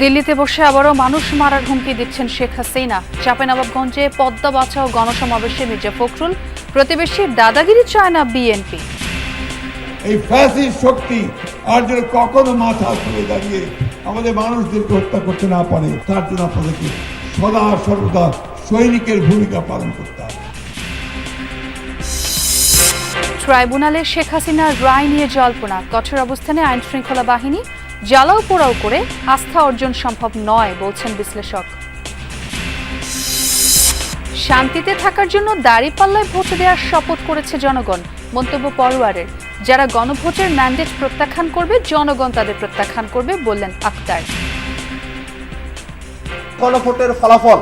দিল্লিতে বসে আবারও মানুষ মারার হুমকি দিচ্ছেন শেখ হাসিনা। চাঁপাইনবাবগঞ্জে পদ্মা বাঁচাও গণসমাবেশে মির্জা ফখরুল প্রতিবেশীর দাদাগিরি চায় না বিএনপি। এই ফ্যাসির শক্তি আর যেন কখনো মাথা তুলে দাঁড়িয়ে আমাদের মানুষদেরকে হত্যা করতে না পারে তার জন্য আপনাদেরকে সদা সর্বদা সৈনিকের ভূমিকা পালন করতে হবে। ট্রাইব্যুনালে শেখ হাসিনার রায় নিয়ে জল্পনা। কঠোর অবস্থানে আইন শৃঙ্খলা বাহিনী জ্বালাও পোড়াও করে আস্থা অর্জন সম্ভব নয়, বলছেন বিশ্লেষক। শান্তিতে থাকার জন্য দাঁড়িপাল্লায় ভোট দেওয়ার শপথ করেছে জনগণ, মন্তব্য পরোয়ারের। যারা গণভোটের ম্যান্ডেট প্রত্যাখ্যান করবে, জনগণ তাদের প্রত্যাখ্যান করবে, বললেন আক্তার। গণভোটের ফলাফল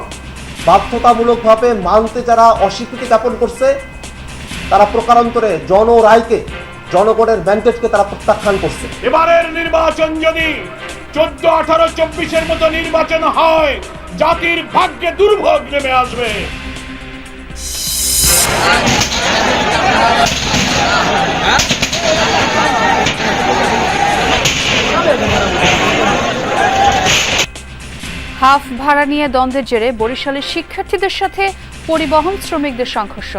বাধ্যতামূলকভাবে মানতে যারা অস্বীকৃতি জ্ঞাপন করছে, তারা প্রকারান্তরে জনরায়কে জনগণের ম্যান্ডেটকে তারা প্রত্যাখ্যান করছে। এবারের নির্বাচন যদি চোদ্দ আঠারো চব্বিশের মতো নির্বাচন হয় জাতির ভাগ্যে দুর্ভোগ নেমে আসবে। হাফ ভাড়া নিয়ে দ্বন্দ্বের জেরে বরিশালের শিক্ষার্থীদের সাথে পরিবহন শ্রমিকদের সংঘর্ষ।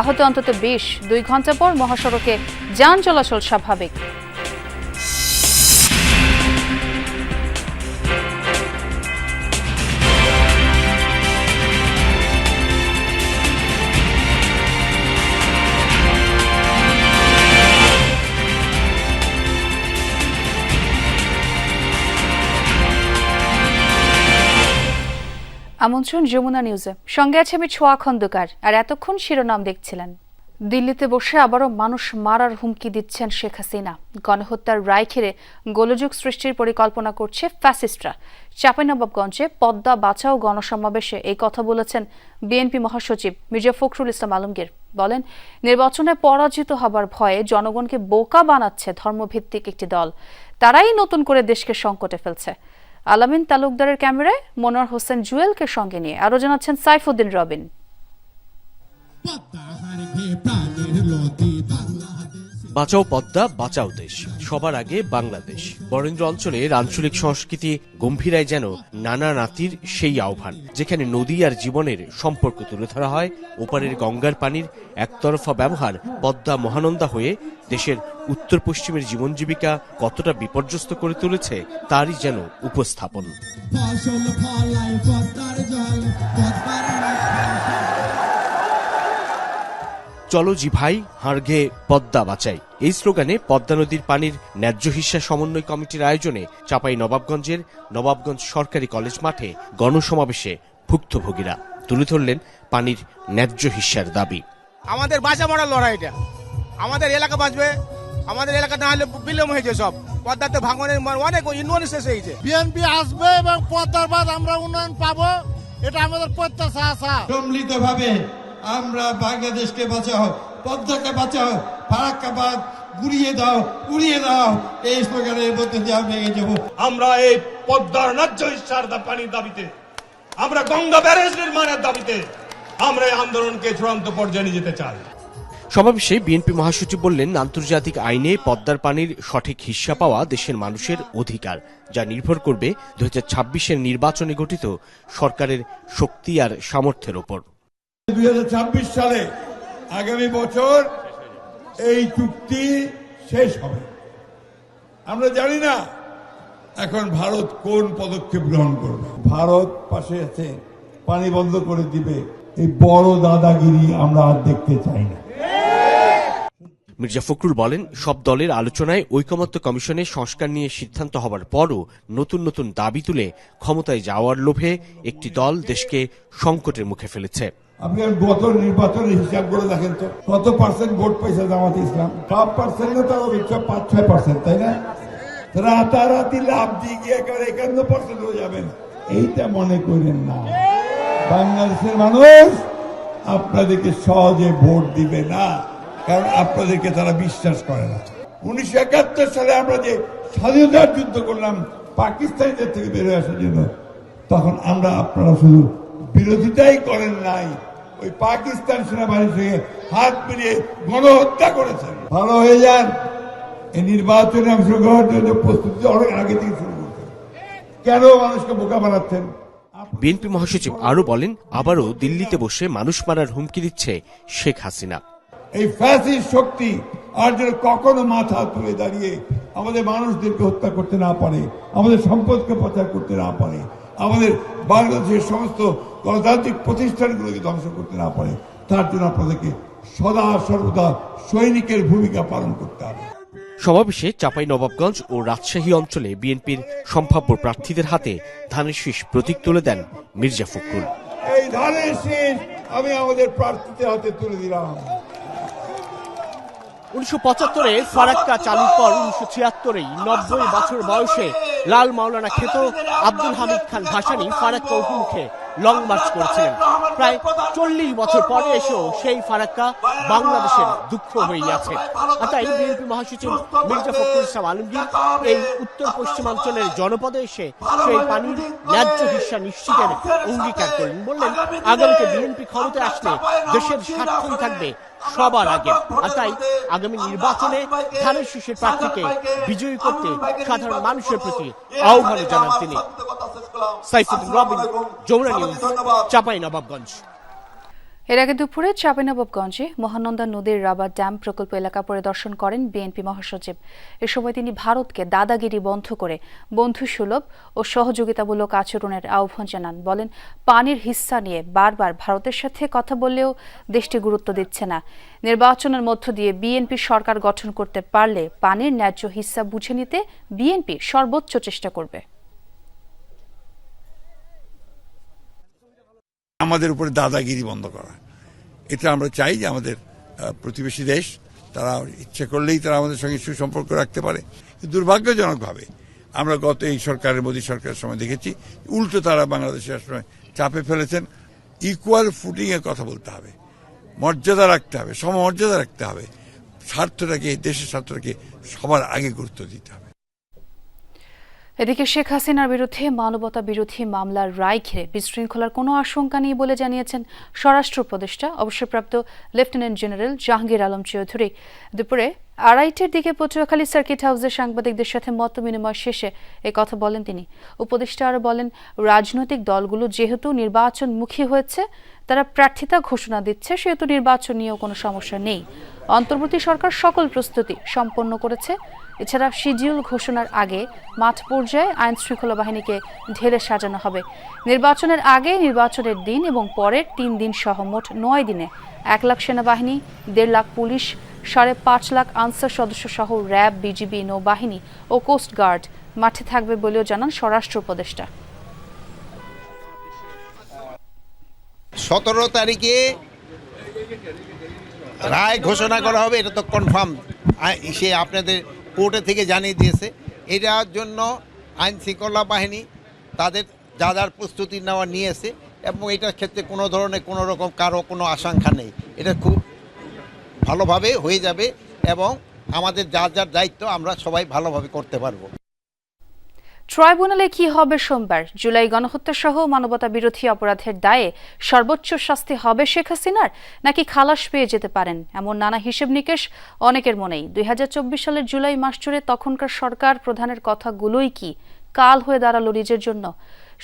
আহত অন্তত বিশ দুই ঘণ্টা পর মহাসড়কে যান চলাচল স্বাভাবিক। আমন্ত্রণ যমুনা নিউজে। সঙ্গে আছে আমি ছোয়া খন্দকার, আর এতক্ষণ শিরোনাম দেখছিলেন। দিল্লিতে বসে আবারও মানুষ মারার হুমকি দিচ্ছেন শেখ হাসিনা। গণহত্যার রায় ঘিরে গোলযোগ সৃষ্টির পরিকল্পনা করছে ফ্যাসিস্টরা। চাঁপাইনবাবগঞ্জে পদ্মা বাঁচাও গণসমাবেশে এই কথা বলেছেন বিএনপি মহাসচিব মির্জা ফখরুল ইসলাম আলমগীর। বলেন, নির্বাচনে পরাজিত হবার ভয়ে জনগণকে বোকা বানাচ্ছে ধর্মভিত্তিক একটি দল। তারাই নতুন করে দেশকে সংকটে ফেলছে। আলামিন তালুকদারের ক্যামেরায় মনোয়ার হোসেন জুয়েলকে সঙ্গে নিয়ে। আরও জানাচ্ছেন সাইফুদ্দিন রবিন। বাঁচাও পদ্মা, বাঁচাও দেশ। সবার আগে বাংলাদেশ। বরেন্দ্র অঞ্চলের আঞ্চলিক সংস্কৃতি গম্ভীরায় যেন নানা নাতির সেই আহ্বান, যেখানে নদী আর জীবনের সম্পর্ক তুলে ধরা হয়। ওপারের গঙ্গার পানির একতরফা ব্যবহার পদ্মা মহানন্দা হয়ে দেশের উত্তর পশ্চিমের জীবন জীবিকা কতটা বিপর্যস্ত করে তুলেছে, তারই যেন উপস্থাপন ফসল ফলায় পদ্মার জল পদ্মার চলো জি ভাই হাড়ঘে পদ্মা বাঁচাই। এই স্লোগানে পদ্মা নদীর পানির ন্যায্য হিস্যা সমন্বয় কমিটির আয়োজনে চাপাই নবাবগঞ্জের নবাবগঞ্জ সরকারি কলেজ মাঠে গণসমাবেশে ভুক্তভোগীরা তুলে ধরলেন পানির ন্যায্য হিস্যার দাবি। আমাদের বাঁচা মরার লড়াই এটা। আমাদের এলাকা বাঁচবে আমাদের এলাকা না হলে বিলম্ব হয়েছে সব। পদ্মাতে ভাঙনের অনেক ইউনিয়ন শেষ হয়েছে বিএনপি আসবে এবং পদ্মার বাদ আমরা উন্নয়ন পাবো এটা আমাদের প্রত্যাশা আশা সম্মিলিত ভাবে আমরা বাংলাদেশকে বাঁচাও পদ্মাকে বাঁচাও ফারাক্কাবাদ গুড়িয়ে দাও উড়িয়ে দাও। এই স্লোগানের মধ্যে দিয়ে আমরা এগিয়ে যাব। আমরা এই পদ্মার ন্যায্য দা- পানির দাবিতে আমরা গঙ্গা ব্যারেজ নির্মাণের দাবিতে আমরা এই আন্দোলনকে চূড়ান্ত পর্যায়ে নিয়ে যেতে চাই। সমাবেশে বিএনপি মহাসচিব বললেন আন্তর্জাতিক আইনে পদ্মার পানির সঠিক হিস্যা পাওয়া দেশের মানুষের অধিকার যা নির্ভর করবে দু হাজার নির্বাচনে গঠিত সরকারের শক্তি আর সামর্থ্যের ওপর। দু হাজার ছাব্বিশ সালে আগামী বছর এই চুক্তি শেষ হবে। আমরা জানি না এখন ভারত কোন পদক্ষেপ গ্রহণ করবে। ভারত পাশে আছে, পানি বন্ধ করে দিবে। এই বড় দাদাগিরি আমরা আর দেখতে চাই না। মির্জা ফখরুল বলেন, সব দলের আলোচনায় ঐকমত্য কমিশনের সংস্কার নিয়ে সিদ্ধান্ত হবার পরও নতুন নতুন দাবি তুলে ক্ষমতায় যাওয়ার লোভে একটি দল দেশকে সংকটের মুখে ফেলেছে। আপনি গত নির্বাচনের হিসাব করে দেখেন তো, কত পার্সেন্ট ভোট পাইছে জামাত ইসলাম? সব পার্সেন্ট না পাঁচ, ছয় পার্সেন্ট তাই না? রাতারাতি লাভ দিয়ে গিয়ে একেবারে একান্ন পার্সেন্ট হয়ে যাবেন এইটা মনে করেন না। বাংলাদেশের মানুষ আপনাদেরকে সহজে ভোট দিবে না, কারণ আপনাদেরকে তারা বিশ্বাস করে না। উনিশশো একাত্তর সালে আমরা যে স্বাধীনতার যুদ্ধ করলাম, পাকিস্তানিদের থেকে বেরোয় আসার জন্য, তখন আমরা আপনারা শুধু বিরোধিতাই করেন নাই। ওই পাকিস্তান সেনাবাহিনীর সঙ্গে হাত মিলিয়ে গণহত্যা করেছেন। ভালো হয়ে যান। এই নির্বাচনে অংশগ্রহণের জন্য প্রস্তুতি অনেক আগে থেকে শুরু করতে কেন মানুষকে বোকা বানাচ্ছেন? বিএনপি মহাসচিব আরও বলেন আবারও দিল্লিতে বসে মানুষ মারার হুমকি দিচ্ছে শেখ হাসিনা। এই ফ্যাসিস শক্তি আর যেন কখনো মাথা তুলে দাঁড়িয়ে আমাদের মানুষদেরকে হত্যা করতে না পারে আমাদের সম্পদকে প্রচার করতে না পারে আমাদের বাংলাদেশের সমস্ত গণতান্ত্রিক প্রতিষ্ঠানগুলোকে ধ্বংস করতে না পারে তার জন্য আপনাদেরকে সদা সর্বদা সৈনিকের ভূমিকা পালন করতে হবে। সমাবেশে চাঁপাই নবাবগঞ্জ ও রাজশাহী অঞ্চলে বিএনপির সম্ভাব্য প্রার্থীদের হাতে ধানের শীষ প্রতীক তুলে দেন মির্জা ফখরুল। এই ধানের শীষ আমি আমাদের প্রার্থীদের হাতে তুলে দিলাম। উনিশশো পঁচাত্তরে ফারাক্কা চালুর পর উনিশশো ছিয়াত্তরেই নব্বই বছর বয়সে লাল মাওলানা খেত আব্দুল হামিদ খান ভাসানী ফারাক্কা অভিমুখে লং মার্চ করেছিলেন। প্রায় চল্লিশ বছর পরে এসেও সেই ফারাক্কা বাংলাদেশের দুঃখ হয়ে আছে আর তাই বিএনপি মহাসচিব মির্জা ফখরুল ইসলাম আলমগীর এই উত্তর পশ্চিমাঞ্চলের জনপদে এসে সেই পানির ন্যায্য হিস্সা নিশ্চিতের অঙ্গীকার করলেন। বললেন আগামীতে বিএনপি ক্ষমতায় আসলে দেশের স্বার্থই থাকবে সবার আগে। আর তাই আগামী নির্বাচনে ধানের শীষের প্রার্থীকে বিজয়ী করতে সাধারণ মানুষের প্রতি আহ্বান জানান তিনি। সাইফুদ্দিন রবিন যমুনা নিউজ চাপাই নবাবগঞ্জ। এর আগে দুপুরে চাঁপাইনবাবগঞ্জে মহানন্দা নদীর রাবার ড্যাম প্রকল্প এলাকা পরিদর্শন করেন বিএনপি মহাসচিব। এ সময় তিনি ভারতকে দাদাগিরি বন্ধ করে বন্ধুসুলভ ও সহযোগিতামূলক আচরণের আহ্বান জানান। বলেন পানির হিস্সা নিয়ে বারবার ভারতের সাথে কথা বললেও দেশটি গুরুত্ব দিচ্ছে না। নির্বাচনের মধ্য দিয়ে বিএনপি সরকার গঠন করতে পারলে পানির ন্যায্য হিস্সা বুঝে নিতে বিএনপি সর্বোচ্চ চেষ্টা করবে। আমাদের উপরে দাদাগিরি বন্ধ করা। এটা আমরা চাই যে আমাদের প্রতিবেশী দেশ, তারা ইচ্ছে করলেই তারা আমাদের সঙ্গে সুসম্পর্ক রাখতে পারে। দুর্ভাগ্যজনকভাবে আমরা গত এই সরকারের, মোদী সরকারের সময় দেখেছি, উল্টো তারা বাংলাদেশের সময় চাপে ফেলেছেন। ইকুয়াল ফুটিং এর কথা বলতে হবে। মর্যাদা রাখতে হবে, সমমর্যাদা রাখতে হবে। স্বার্থটাকে, দেশের স্বার্থটাকে সবার আগে গুরুত্ব দিতে হবে। এদিকে শেখ হাসিনার বিরুদ্ধে মানবতা বিরোধী মামলার রায় ঘিরে বিশৃঙ্খলার কোনো আশঙ্কা নেই বলে জানিয়েছেন স্বরাষ্ট্র উপদেষ্টা, অবসরপ্রাপ্ত লেফটেন্যান্ট জেনারেল জাহাঙ্গীর আলম চৌধুরী। দুপুরে আড়াইটের দিকে পটুয়াখালী সার্কিট হাউসে সাংবাদিকদের সাথে মত বিনিময় শেষে এ কথা বলেন তিনি। উপদেষ্টা আরও বলেন, রাজনৈতিক দলগুলো যেহেতু নির্বাচনমুখী হয়েছে তারা প্রার্থিতা ঘোষণা দিচ্ছে, সেহেতু নির্বাচন নিয়েও কোনো সমস্যা নেই। অন্তর্বর্তী সরকার সকল প্রস্তুতি সম্পন্ন করেছে। এছাড়া শিডিউল ঘোষণার আগে মাঠ পর্যায়ে আইন শৃঙ্খলা বাহিনীকে ঢেলে সাজানো হবে। নির্বাচনের আগে নির্বাচনের দিন এবং পরের তিন দিন সহ মোট নয় দিনে এক লাখ সেনাবাহিনী, দেড় লাখ পুলিশ, সাড়ে পাঁচ লাখ আনসার সদস্য সহ র্যাব, বিজিবি, নৌবাহিনী ও কোস্ট গার্ড মাঠে থাকবে বলেও জানান স্বরাষ্ট্র উপদেষ্টা। সতেরো তারিখে রায় ঘোষণা করা হবে, এটা তো কনফার্ম সে আপনাদের কোর্টে থেকে জানিয়ে দিয়েছে। এটার জন্য আইন শৃঙ্খলা বাহিনী তাদের যা যার প্রস্তুতি নেওয়া নিয়েছে এবং এটার ক্ষেত্রে কোনো ধরনের কোনো রকম কারও কোনো আশঙ্কা নেই। এটা খুব ভালোভাবে হয়ে যাবে এবং আমাদের যার যার দায়িত্ব আমরা সবাই ভালোভাবে করতে পারব। ট্রাইব্যুনালে কি হবে সোমবার? জুলাই গণহত্যা সহ মানবতা বিরোধী অপরাধের দায়ে সর্বোচ্চ শাস্তি হবে শেখ হাসিনার? নাকি খালাস পেয়ে যেতে পারেন? এমন নানা হিসেব নিকেশ অনেকের মনেই। দুই হাজার চব্বিশ সালের জুলাই মাস জুড়ে তখনকার সরকার প্রধানের কথাগুলোই কি? কাল হয়ে দাঁড়াল নিজের জন্য।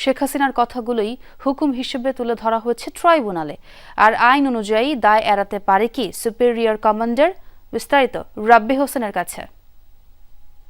শেখ হাসিনার কথাগুলোই হুকুম হিসেবে তুলে ধরা হয়েছে ট্রাইব্যুনালে। আর আইন অনুযায়ী দায় এড়াতে পারে কি সুপেরিয়র কমান্ডার? বিস্তারিত রাব্বি হোসেনের কাছে।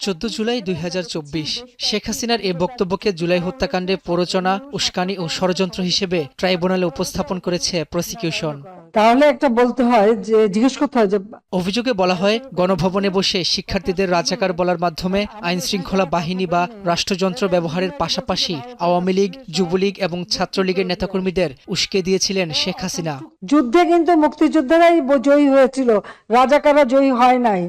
চোদ্দ জুলাই দুই হাজার চব্বিশ শেখ হাসিনার এ বক্তব্যকে জুলাই হত্যাকাণ্ডে প্ররোচনা উস্কানি ও ষড়যন্ত্র হিসেবে ট্রাইব্যুনালে উপস্থাপন করেছে প্রসিকিউশন। তাহলে একটা বলতে হয় যে জিজ্ঞেস করতে হয় যে অভিযোগে বলা হয় গণভবনে বসে শিক্ষার্থীদের রাজাকার বলার মাধ্যমে আইন শৃঙ্খলা বাহিনী বা রাষ্ট্রযন্ত্র ব্যবহারের পাশাপাশি আওয়ামী লীগ যুবলীগ এবং ছাত্রলীগের নেতাকর্মীদের উস্কে দিয়েছিলেন শেখ হাসিনা। যুদ্ধে কিন্তু মুক্তিযোদ্ধারাই জয়ী হয়েছিল রাজাকাররা জয়ী হয় নাই।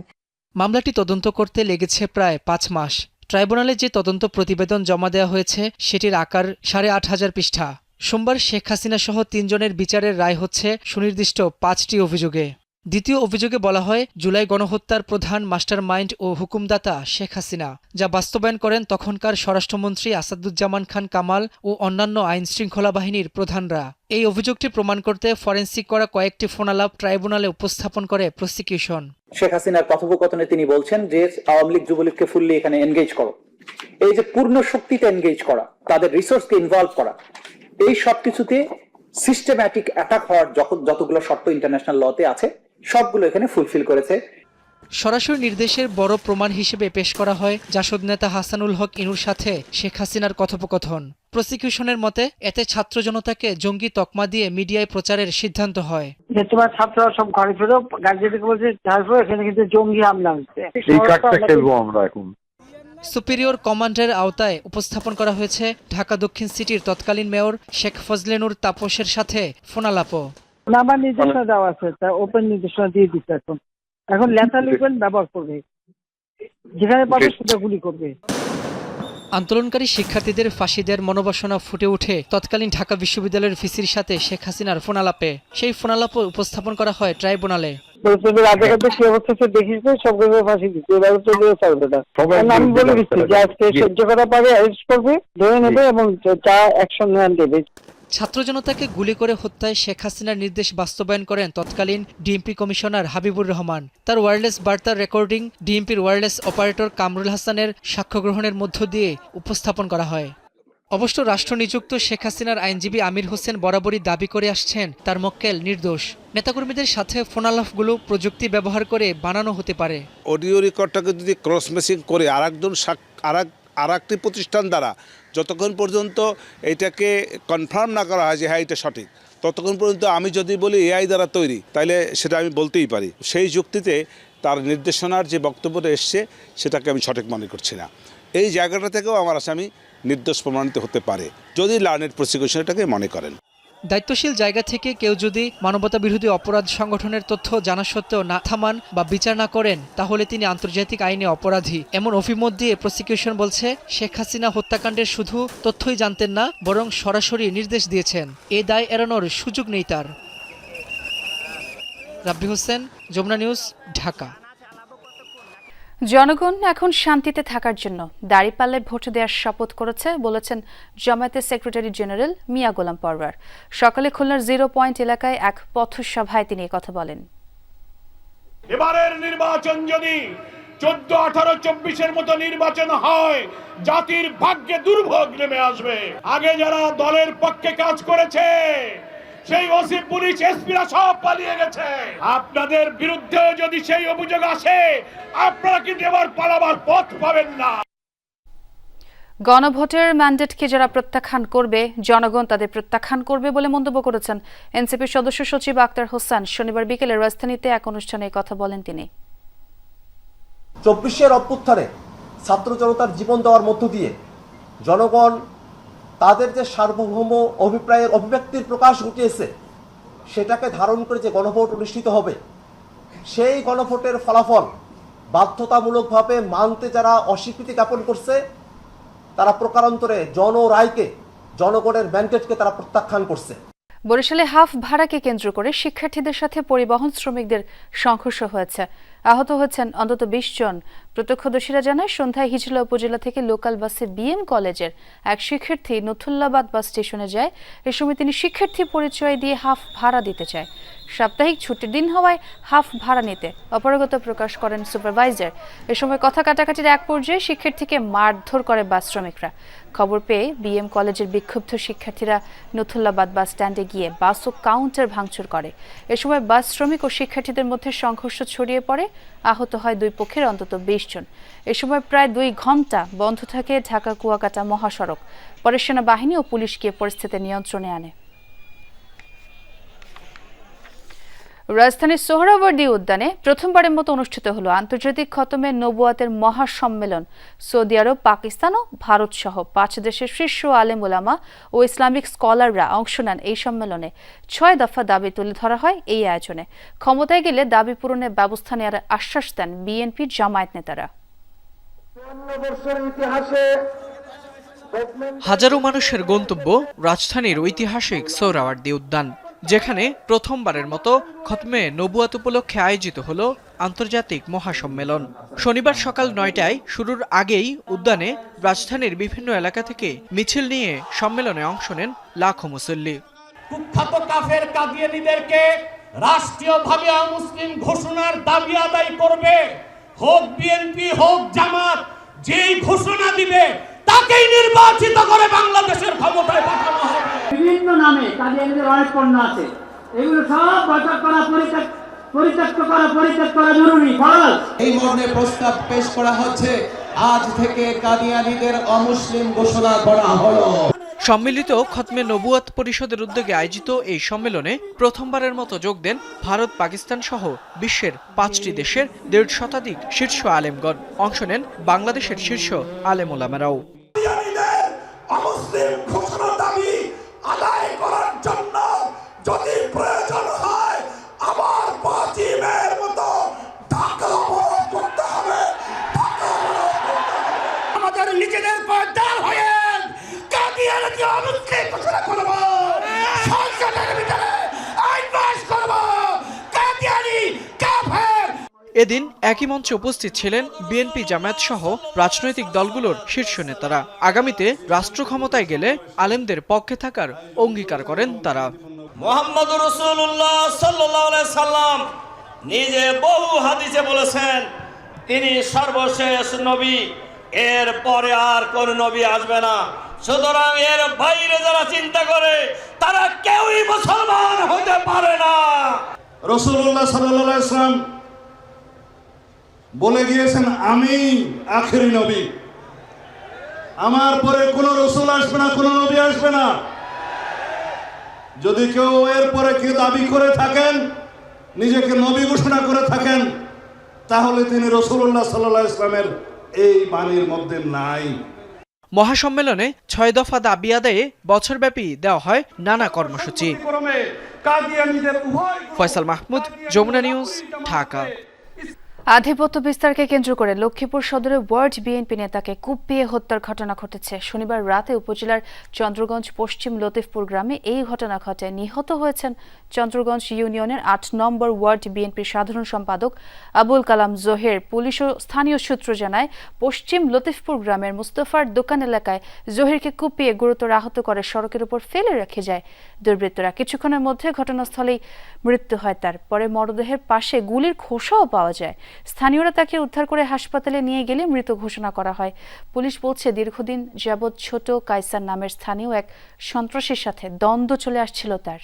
মামলাটি তদন্ত করতে লেগেছে প্রায় পাঁচ মাস। ট্রাইব্যুনালে যে তদন্ত প্রতিবেদন জমা দেওয়া হয়েছে, সেটির আকার সাড়ে আট হাজার পৃষ্ঠা। সোমবার শেখ হাসিনা সহ তিনজনের বিচারের রায় হচ্ছে সুনির্দিষ্ট পাঁচটি অভিযোগে। দ্বিতীয় অভিযোগে বলা হয়, জুলাই গণহত্যার প্রধান মাস্টার মাইন্ড ও হুকুমদাতা শেখ হাসিনা। যা বাস্তবায়ন করেন তখনকার স্বরাষ্ট্রমন্ত্রী আসাদুজ্জামান খান কামাল ও অন্যান্য আইন শৃঙ্খলা বাহিনীর প্রধানরা। এই অভিযোগটি প্রমাণ করতে ফরেন্সিক করা কয়েকটি ফোনালাপ ট্রাইব্যুনালে উপস্থাপন করে প্রসিকিউশন। শেখ হাসিনার কথোপকথনে তিনি বলছেন যে, আওয়ামী লীগ যুবলীগকে ফুললি এখানে এনগেজ করো। এই যে পূর্ণ শক্তিতে এনগেজ করা, তাদের রিসোর্সকে ইনভলভ করা, এই সবকিছুতে সিস্টেম্যাটিক অ্যাটাক হওয়ার যতগুলো শর্ত ইন্টারন্যাশনাল লতে আছে সবগুলো এখানে ফুলফিল করেছে। সরাসরি নির্দেশের বড় প্রমাণ হিসেবে পেশ করা হয় জাসদ নেতা হাসানুল হক ইনুর সাথে শেখ হাসিনার কথোপকথন। প্রসিকিউশনের মতে এতে ছাত্র জনতাকে জঙ্গি তকমা দিয়ে মিডিয়ায় প্রচারের সিদ্ধান্ত হয়। যে তোমার ছাত্ররা সব ঘরে ফেরো গার্জেনকে বলছে ঘরে ফেরো এখানে কিন্তু জঙ্গি হামলা হচ্ছে। আমরা এখন। সুপিরিয়র কমান্ডের আওতায় উপস্থাপন করা হয়েছে ঢাকা দক্ষিণ সিটির তৎকালীন মেয়র শেখ ফজলেনুর তাপসের সাথে ফোনালাপো আমার নির্দেশনা দেওয়া আছে তা ওপেন নির্দেশনা দিয়ে দিচ্ছে এখন। এখন লেথা লিপেন ব্যবহার করবে। যেখানে পাবে সেটা গুলি করবে। আন্দোলনকারী শিক্ষার্থীদের ফাঁসি দেওয়ার মনোবাসনা ফুটে ওঠে তৎকালীন ঢাকা বিশ্ববিদ্যালয়ের ভিসির সাথে শেখ হাসিনার ফোনালাপে। সেই ফোনালাপও উপস্থাপন করা হয় ট্রাইব্যুনালে। কি অবস্থা সে দেখিস তো সব ফাঁসি দিচ্ছে। এবার চলে চলবে না। আমি বলে দিচ্ছি যে আজকে সহ্য করা পাবে অ্যারেস্ট করবে ধরে নেবে এবং যা অ্যাকশন নেওয়ার দেবে। ছাত্র জনতাকে গুলি করে হত্যায় শেখ হাসিনার নির্দেশ বাস্তবায়ন করেন তৎকালীন ডিএমপি কমিশনার হাবিবুর রহমান। তার ওয়্যারলেস বার্তার রেকর্ডিং ডিএমপির ওয়্যারলেস অপারেটর কামরুল হাসানের সাক্ষ্য গ্রহণের মধ্য দিয়ে উপস্থাপন করা হয়। অবশ্য রাষ্ট্র নিযুক্ত শেখ হাসিনার আইনজীবী আমির হোসেন বরাবরই দাবি করে আসছেন, তার মক্কেল নির্দোষ। নেতাকর্মীদের সাথে ফোনালাফগুলো প্রযুক্তি ব্যবহার করে বানানো হতে পারে। অডিও রেকর্ডটাকে যদি ক্রস মেসিং করে আর একজন আর একটি প্রতিষ্ঠান দ্বারা যতক্ষণ পর্যন্ত এটাকে কনফার্ম না করা হয় যে হ্যাঁ এটা সঠিক, ততক্ষণ পর্যন্ত আমি যদি বলি এআই দ্বারা তৈরি তাহলে সেটা আমি বলতেই পারি। সেই যুক্তিতে তার নির্দেশনার যে বক্তব্যটা এসছে, সেটাকে আমি সঠিক মনে করছি না। এই জায়গাটা থেকেও আমার আসামি নির্দোষ প্রমাণিত হতে পারে, যদি লার্নেড প্রসিকিউশন এটাকে মনে করেন। দায়িত্বশীল জায়গা থেকে কেউ যদি মানবতা বিরোধী অপরাধ সংগঠনের তথ্য জানা সত্ত্বেও না থামান বা বিচার না করেন, তাহলে তিনি আন্তর্জাতিক আইনে অপরাধী। এমন অভিমত দিয়ে প্রসিকিউশন বলছে, শেখ হাসিনা হত্যাকাণ্ডের শুধু তথ্যই জানতেন না, বরং সরাসরি নির্দেশ দিয়েছেন। এ দায় এড়ানোর সুযোগ নেই তার। রাব্বি হোসেন, যমুনা নিউজ, ঢাকা। জনগণ এখন শান্তিতে থাকার জন্য দাঁড়িপাল্লায় ভোট দেওয়ার শপথ করেছে, বলেছেন জামায়াতের সেক্রেটারি জেনারেল মিয়া গোলাম পরওয়ার। সকালে খুলনার জিরো পয়েন্ট এলাকায় এক পথসভায় তিনি কথা বলেন। এবারের নির্বাচন যদি চোদ্দ, আঠারো, চব্বিশের মতো নির্বাচন হয়, জাতির ভাগ্যে দুর্ভোগ নেমে আসবে। আগে যারা দলের পক্ষে কাজ করেছে সেই ওসি পুলিশ এসপিরা সব পালিয়ে গেছে। আপনাদের বিরুদ্ধে যদি সেই অভিযোগ আসে আপনারা কিন্তু এবার পালাবার পথ পাবেন না। গণভোটের ম্যান্ডেটকে যারা প্রত্যাখ্যান করবে জনগণ তাদের প্রত্যাখ্যান করবে বলে মন্তব্য করেছেন এনসিপির সদস্য সচিব আক্তার হোসেন। শনিবার বিকেলে রাজধানীতে এক অনুষ্ঠানে কথা বলেন তিনি। চব্বিশের অভ্যুত্থানে ছাত্র জনতার জীবন দেওয়ার মধ্য দিয়ে জনগণ তাদের যে সার্বভৌম অভিপ্রায়ের অভিব্যক্তির প্রকাশ ঘটিয়েছে, সেটাকে ধারণ করে যে গণভোট অনুষ্ঠিত হবে, সেই গণভোটের ফলাফল বাধ্যতামূলকভাবে মানতে যারা অস্বীকৃতি জ্ঞাপন করছে, তারা প্রকারান্তরে জনরায়কে, জনগণের ম্যান্ডেটকে তারা প্রত্যাখ্যান করছে। বরিশালে হাফ ভাড়াকে কেন্দ্র করে শিক্ষার্থীদের সাথে পরিবহন শ্রমিকদের সংঘর্ষ হয়েছে। আহত হয়েছেন অন্তত বিশ জন। প্রত্যক্ষদর্শীরা জানায়, সন্ধ্যায় হিজলা উপজেলা থেকে লোকাল বাসে বিএম কলেজের এক শিক্ষার্থী নথুল্লাবাদ বাস স্টেশনে যায়। এ সময় তিনি শিক্ষার্থী পরিচয় দিয়ে হাফ ভাড়া দিতে চায়। সাপ্তাহিক ছুটির দিন হওয়ায় হাফ ভাড়া নিতে অপারগতা প্রকাশ করেন সুপারভাইজার। এ সময় কথা কাটাকাটির এক পর্যায়ে শিক্ষার্থীকে মারধর করে বাস শ্রমিকরা। খবর পেয়ে বিএম কলেজের বিক্ষুব্ধ শিক্ষার্থীরা নথুল্লাবাদ বাস স্ট্যান্ডে গিয়ে বাস ও কাউন্টার ভাঙচুর করে। এ সময় বাস শ্রমিক ও শিক্ষার্থীদের মধ্যে সংঘর্ষ ছড়িয়ে পড়ে। আহত হয় দুই পক্ষের অন্তত বিশ জন। এ সময় প্রায় দুই ঘণ্টা বন্ধ থাকে ঢাকা কুয়াকাটা মহাসড়ক। পরে সেনাবাহিনী ও পুলিশ গিয়ে পরিস্থিতি নিয়ন্ত্রণে আনে। রাজধানীর সোহরাওয়ার্দী উদ্যানে প্রথমবারের মতো অনুষ্ঠিত হলো আন্তর্জাতিক খতমের নবুয়াতের মহাসম্মেলন। সৌদি আরব, পাকিস্তান ও ভারত সহ পাঁচ দেশের শীর্ষ আলেম ওলামা ও ইসলামিক স্কলাররা অংশ নেন এই সম্মেলনে। ছয় দফা দাবি তুলে ধরা হয় এই আয়োজনে। ক্ষমতায় গেলে দাবি পূরণের ব্যবস্থা নেওয়ার আশ্বাস দেন বিএনপি জামায়াত নেতারা। হাজারো মানুষের গন্তব্য রাজধানীর ঐতিহাসিক সোহরাওয়ার্দী উদ্যান। যেখানে প্রথমবারের মতো খতমে নবুয়াত উপলক্ষে আয়োজিত হলো আন্তর্জাতিক মহাসম্মেলন। শনিবার সকাল নয়টায় শুরুর আগেই উদ্যানে রাজধানীর বিভিন্ন এলাকা থেকে মিছিল নিয়ে সম্মেলনে অংশ নেন লাখো মুসল্লি। কুখ্যাত কাফের কাদিয়ানিদেরকে রাষ্ট্রীয়ভাবে মুসলিম ঘোষণার দাবি আদায় করবে। হোক বিএনপি, হোক জামাত, যেই ঘোষণা দিবে তাকেই নির্বাচিত করে বাংলাদেশের ক্ষমতায় পাঠানো হবে। বিভিন্ন নামে কাদিয়ানিদের অনেক পণ্য আছে। এগুলো সব বয়কট করা পরিত্যাগ পরিত্যক্ত করা পরিত্যাগ করা জরুরি। ফরজ এই মর্মে প্রস্তাব পেশ করা হচ্ছে আজ থেকে কাদিয়ানিদের অমুসলিম ঘোষণা করা হলো। সম্মিলিত খতমে নবুয়াত পরিষদের উদ্যোগে আয়োজিত এই সম্মেলনে প্রথমবারের মতো যোগ দেন ভারত পাকিস্তান সহ বিশ্বের পাঁচটি দেশের দেড় শতাধিক শীর্ষ আলেমগণ। অংশ নেন বাংলাদেশের শীর্ষ আলেমোলামারাও অমুসলিম ঘোষণা দাবি আদায় এদিন একই মঞ্চে উপস্থিত ছিলেন বিএনপি জামায়াত সহ রাজনৈতিক দলগুলোর শীর্ষ নেতারা। আগামীতে রাষ্ট্র ক্ষমতায় গেলে আলেমদের পক্ষে থাকার অঙ্গীকার করেন তারা। মোহাম্মদ রসুল্লাহ সাল্লাহ সাল্লাম নিজে বহু হাদিসে বলেছেন তিনি সর্বশেষ নবী এর পরে আর কোন নবী আসবে না। সুতরাং এর বাইরে যারা চিন্তা করে তারা কেউই মুসলমান হতে পারে না। রসুল্লাহ সাল্লাহ ইসলাম বলে গিয়েছেন আমি আখেরি নবী। আমার পরে কোনো রসুল আসবে না কোনো নবী আসবে না। যদি কেউ এর পরে কেউ দাবি করে থাকেন নিজেকে নবী ঘোষণা করে থাকেন তাহলে তিনি রসুল্লাহ সাল্লাহ ইসলামের এই বাণীর মধ্যে নাই। মহাসম্মেলনে ছয় দফা দাবি আদায়ে বছরব্যাপী দেওয়া হয় নানা কর্মসূচি। ফয়সাল মাহমুদ যমুনা নিউজ ঢাকা। আধিপত্য বিস্তারকে কেন্দ্র করে লক্ষ্মীপুর সদরে ওয়ার্ড বিএনপি নেতাকে কুপিয়ে হত্যার ঘটনা ঘটেছে। শনিবার রাতে উপজেলার চন্দ্রগঞ্জ পশ্চিম লতিফপুর গ্রামে এই ঘটনা ঘটে। নিহত হয়েছেন চন্দ্রগঞ্জ ইউনিয়নের আট নম্বর ওয়ার্ড বিএনপির সাধারণ সম্পাদক আবুল কালাম জোহের। পুলিশ ও স্থানীয় সূত্র জানায়, পশ্চিম লতিফপুর গ্রামের মুস্তফার দোকান এলাকায় জোহেরকে কুপিয়ে গুরুতর আহত করে সড়কের উপর ফেলে রেখে যায়। দুর্বৃত্তরা। কিছুক্ষণের মধ্যে ঘটনাস্থলেই মৃত্যু হয় তার। পরে মরদেহের পাশে গুলির খোসাও পাওয়া যায়। স্থানীয়রা তাকে উদ্ধার করে হাসপাতালে নিয়ে গেলে মৃত ঘোষণা করা হয়। পুলিশ বলছে, দীর্ঘদিন যাবৎ ছোট কাইসার নামের স্থানীয় এক সন্ত্রাসীর সাথে দ্বন্দ্ব চলে আসছিল তার।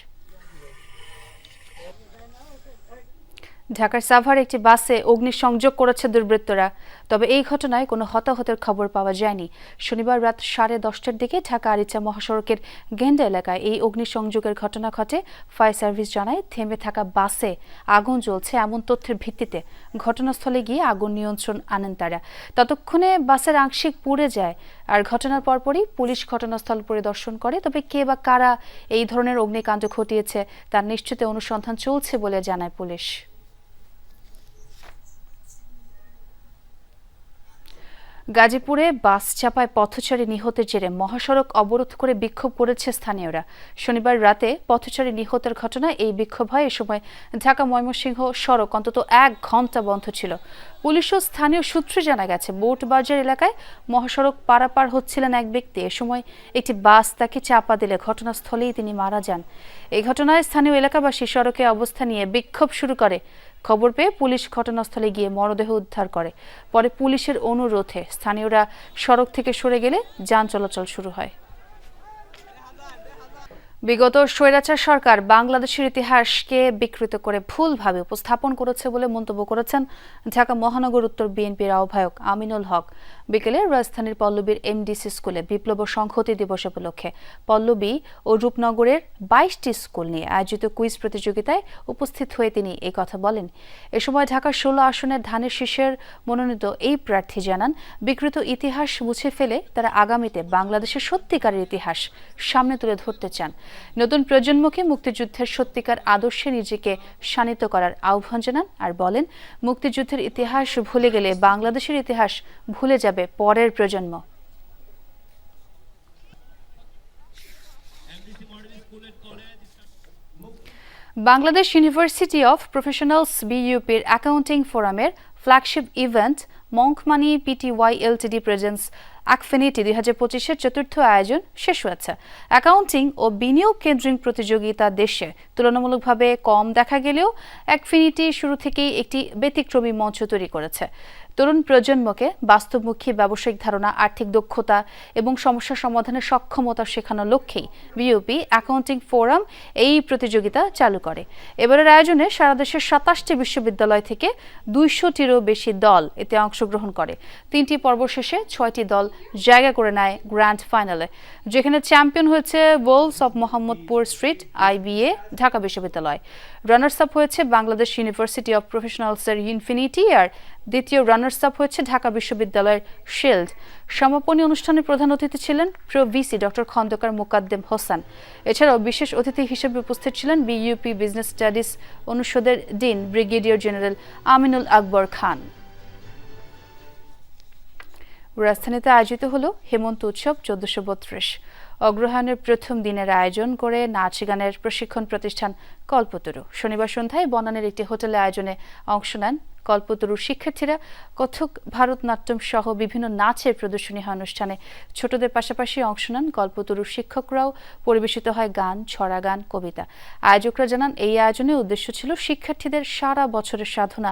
ঢাকার সাভার একটি বাসে অগ্নিসংযোগ করেছে দুর্বৃত্তরা। তবে এই ঘটনায় কোনো হতাহতের খবর পাওয়া যায়নি। শনিবার রাত সাড়ে দশটার দিকে ঢাকা আরিচা মহাসড়কের গেন্ডা এলাকায় এই অগ্নিসংযোগের ঘটনা ঘটে। ফায়ার সার্ভিস জানায়, থেমে থাকা বাসে আগুন জ্বলছে এমন তথ্যের ভিত্তিতে। ঘটনাস্থলে গিয়ে আগুন নিয়ন্ত্রণ আনেন তারা। ততক্ষণে বাসের আংশিক পুড়ে যায় আর ঘটনার পরপরই পুলিশ ঘটনাস্থল পরিদর্শন করে। তবে কে বা কারা এই ধরনের অগ্নিকাণ্ড ঘটিয়েছে তার নিশ্চিত অনুসন্ধান চলছে বলে জানায় পুলিশ। গাজীপুরে বাস চাপায় পথচারী নিহতের জেরে মহাসড়ক অবরোধ করে বিক্ষোভ করেছে স্থানীয়রা। শনিবার রাতে পথচারী নিহতের ঘটনায় এই বিক্ষোভ হয়। এ সময় ঢাকা ময়মনসিংহ সড়ক অন্তত এক ঘণ্টা বন্ধ ছিল। পুলিশ ও স্থানীয় সূত্রে জানা গেছে বোট বাজার এলাকায় মহাসড়ক পারাপার হচ্ছিলেন এক ব্যক্তি। এ সময় একটি বাস তাকে চাপা দিলে ঘটনাস্থলেই তিনি মারা যান। এই ঘটনায় স্থানীয় এলাকাবাসী সড়কে অবস্থা নিয়ে বিক্ষোভ শুরু করে। খবর পেয়ে পুলিশ ঘটনাস্থলে গিয়ে মরদেহ উদ্ধার করে। পরে পুলিশের অনুরোধে স্থানীয়রা সড়ক থেকে সরে গেলে যান চলাচল শুরু হয়। বিগত স্বৈরাচার সরকার বাংলাদেশের ইতিহাসকে বিকৃত করে ভুলভাবে উপস্থাপন করেছে বলে মন্তব্য করেছেন ঢাকা মহানগর উত্তর বিএনপির আহ্বায়ক আমিনুল হক। বিকেলে রাজধানীর পল্লবীর এমডিসি স্কুলে বিপ্লব সংহতি দিবস উপলক্ষে পল্লবী ও রূপনগরের বাইশটি স্কুল নিয়ে আয়োজিত কুইজ প্রতিযোগিতায় উপস্থিত হয়ে তিনি এই কথা বলেন। এ সময় ঢাকার ষোলো আসনের ধানের শীষের মনোনীত এই প্রার্থী জানান, বিকৃত ইতিহাস মুছে ফেলে তারা আগামীতে বাংলাদেশের সত্যিকারের ইতিহাস সামনে তুলে ধরতে চান। নতুন প্রজন্মকে মুক্তিযুদ্ধের সত্যিকার আদর্শে নিজেকে শানিত করার আহ্বান জানান আর বলেন, মুক্তিযুদ্ধের ইতিহাস ভুলে গেলে বাংলাদেশের ইতিহাস ভুলে যাবে পরের প্রজন্ম। বাংলাদেশ ইউনিভার্সিটি অফ প্রফেশনালস বিইউপির অ্যাকাউন্টিং ফোরামের flagship event Monkmoney PTY LTD presents Acfinity দুই হাজার পঁচিশের চতুর্থ আয়োজন শেষ হয়েছে। অ্যাকাউন্টিং ও বিনিয়োগ কেন্দ্রিক প্রতিযোগিতা দেশে তুলনামূলকভাবে কম দেখা গেলেও অ্যাকফিনিটি শুরু থেকেই একটি ব্যতিক্রমী মঞ্চ তৈরি করেছে। তরুণ প্রজন্মকে বাস্তবমুখী ব্যবসায়িক ধারণা, আর্থিক দক্ষতা এবং সমস্যা সমাধানের সক্ষমতা শেখানোর লক্ষ্যেই বিওপি অ্যাকাউন্টিং ফোরাম এই প্রতিযোগিতা চালু করে। এবারের আয়োজনে সারা দেশের সাতাশটি বিশ্ববিদ্যালয় থেকে দুইশোটিরও বেশি দল এতে অংশগ্রহণ করে। তিনটি পর্ব শেষে ছয়টি দল জায়গা করে নেয় গ্র্যান্ড ফাইনালে, যেখানে চ্যাম্পিয়ন হয়েছে Walls of Mohammadpur Street, IBA, Dhaka বিশ্ববিদ্যালয়। রানার্স আপ হয়েছে বাংলাদেশ ইউনিভার্সিটি অব প্রফেশনালসের ইনফিনিটি আর দ্বিতীয় রানার্স আপ হয়েছে ঢাকা বিশ্ববিদ্যালয়ের শিল্ড। সমাপনী অনুষ্ঠানে প্রধান অতিথি ছিলেন pro VC doctor Khondokar Mokaddem Hossain. এছাড়াও বিশেষ অতিথি হিসেবে উপস্থিত ছিলেন বিইউপি বিজনেস স্টাডিজ অনুষদের dean brigadier general Aminul Akbar Khan. রাজধানীতে আয়োজিত হলো হেমন্ত উৎসব চোদ্দশো বত্রিশ। অগ্রহায়ণের প্রথম দিনের আয়োজন করে নাচ গানের প্রশিক্ষণ প্রতিষ্ঠান কল্পতরু। শনিবার সন্ধ্যায় বনানের একটি হোটেলে আয়োজনে অংশ নেন কল্পতরুর শিক্ষার্থীরা কথক, ভারতনাট্যম সহ বিভিন্ন নাচের প্রদর্শনী হয় অনুষ্ঠানে। ছোটদের পাশাপাশি অংশ নেন কল্পতরুর শিক্ষকরাও। পরিবেশিত হয় গান, ছড়া গান, কবিতা। আয়োজকরা জানান, এই আয়োজনের উদ্দেশ্য ছিল শিক্ষার্থীদের সারা বছরের সাধনা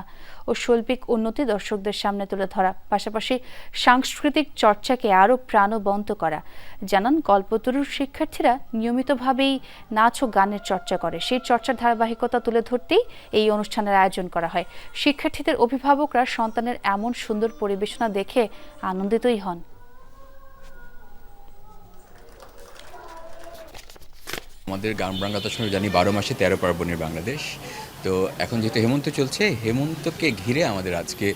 ও শৈল্পিক উন্নতি দর্শকদের সামনে তুলে ধরা। পাশাপাশি সাংস্কৃতিক চর্চাকে আরও প্রাণবন্ত করা। জানান কল্পতরুর শিক্ষার্থীরা নিয়মিতভাবেই নাচ ও গানের চর্চা করে। সেই চর্চার ধারাবাহিকতা তুলে ধরতেই এই অনুষ্ঠানের আয়োজন করা হয়। শিক্ষার্থীদের অভিভাবকরা সন্তানের এমন সুন্দর পরিবেশনা দেখে আনন্দিতই হন। আমাদের গান বাংলা সঙ্গে জানি বারো মাসে তেরো পার্বণের বাংলাদেশ। তো এখন যেহেতু হেমন্ত চলছে হেমন্তকে ঘিরে আমাদের আজকে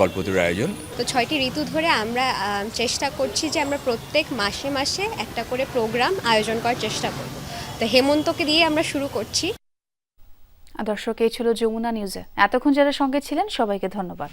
কল্পতরুর আয়োজন। তো ছয়টি ঋতু ধরে আমরা চেষ্টা করছি যে আমরা প্রত্যেক মাসে মাসে একটা করে প্রোগ্রাম আয়োজন করার চেষ্টা করব। তো হেমন্তকে দিয়ে আমরা শুরু করছি। দর্শক এই ছিল যমুনা নিউজে। এতক্ষণ যারা সঙ্গে ছিলেন সবাইকে ধন্যবাদ।